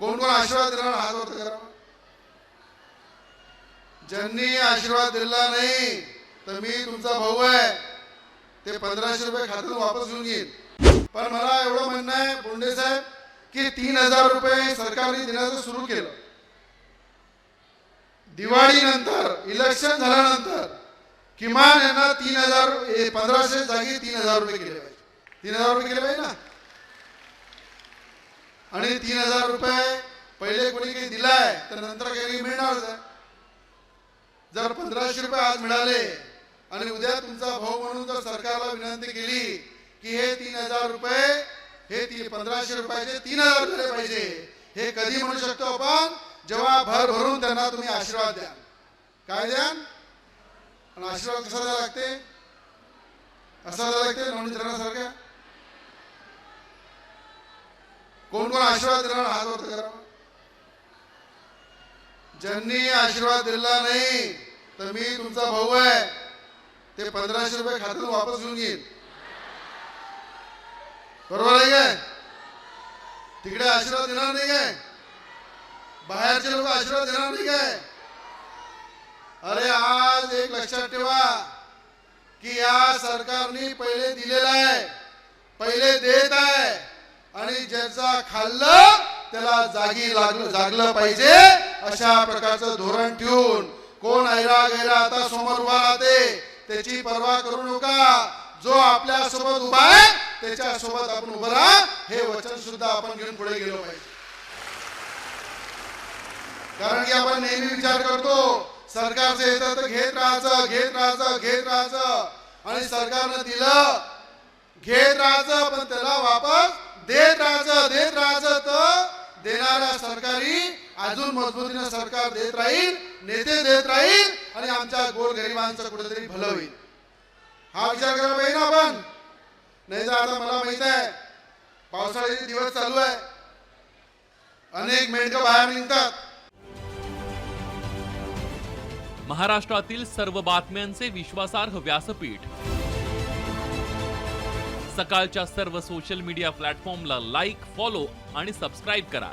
कोण कोण आशीर्वाद देणार? हात होत करा ज्यांनी आशीर्वाद दिला नाही तर मी तुमचा भाऊ आहे. ते पंधराशे रुपये खात्यातून वापस घेऊन येईल पण मला एवढं म्हणणं आहे बोंडे साहेब की तीन हजार रुपये सरकारने देण्याचं सुरू केलं. दिवाळीनंतर इलेक्शन झाल्यानंतर किमान यांना तीन हजार पंधराशे जागी तीन हजार रुपये केले पाहिजे. तीन हजार रुपये केले पाहिजे ना? आणि तीन हजार रुपये पहिले कोणी काही दिलाय तर नंतर काही मिळणार जर पंधराशे रुपये आज मिळाले आणि उद्या तुमचा भाऊ म्हणून जर सरकारला विनंती केली की हे तीन हजार रुपये हे पंधराशे रुपयाचे तीन हजार रुपये पाहिजे. हे कधी म्हणू शकतो आपण? जेव्हा भर भरून त्यांना तुम्ही आशीर्वाद द्या. काय द्या? आणि आशीर्वाद कसा द्यावा लागते? असा द्यावा लागते? नवनीत कोण कोण आशीर्वाद देणार? हात होतं करा ज्यांनी आशीर्वाद दिला नाही तर मी तुमचा भाऊ आहे. ते पंधराशे रुपये खात्यातून वापस घेऊन येईल. बरोबर आहे काय? तिकडे आशीर्वाद देणार नाही काय? बाहेरचे लोक आशीर्वाद देणार नाही काय? अरे आज एक लक्षात ठेवा की या सरकारने पहिले दिलेलं आहे पहिले देत आहे आणि ज्याचा खाल्लं त्याला जागी लागलं जागलं पाहिजे. अशा प्रकारचं धोरण ठेवून कोण ऐरा गैरा आता समोर उभा राहते त्याची पर्वा करू नका. जो आपल्यासोबत उभा आहे त्याच्या सोबत आपण उभं राहा. हे वचन सुद्धा आपण घेऊन पुढे गेलो पाहिजे. कारण की आपण नेहमी विचार करतो सरकारचं येतं तर घेत राहायचं घेत राहायचं घेत राहायचं. आणि सरकारनं दिलं घेत राहायचं पण त्याला वापस देत राहायचं देत राहायचं तर देणाऱ्या सरकारी अजून मजबूतीनं सरकार देत राहील नेते देत राहील आणि आमच्या गोरगरिबांचं कुठेतरी भलं होईल. हा विचार करायला पाहिजे ना आपण. नाही तर आता मला माहीत आहे पावसाळ्याचे दिवस चालू आहे. अनेक मेंढकं बाहेर निघतात. महाराष्ट्रातील सर्व बातम्यांचे विश्वासार्ह व्यासपीठ. सकाळच्या सर्व सोशल मीडिया प्लॅटफॉर्मला लाईक फॉलो आणि सबस्क्राईब करा.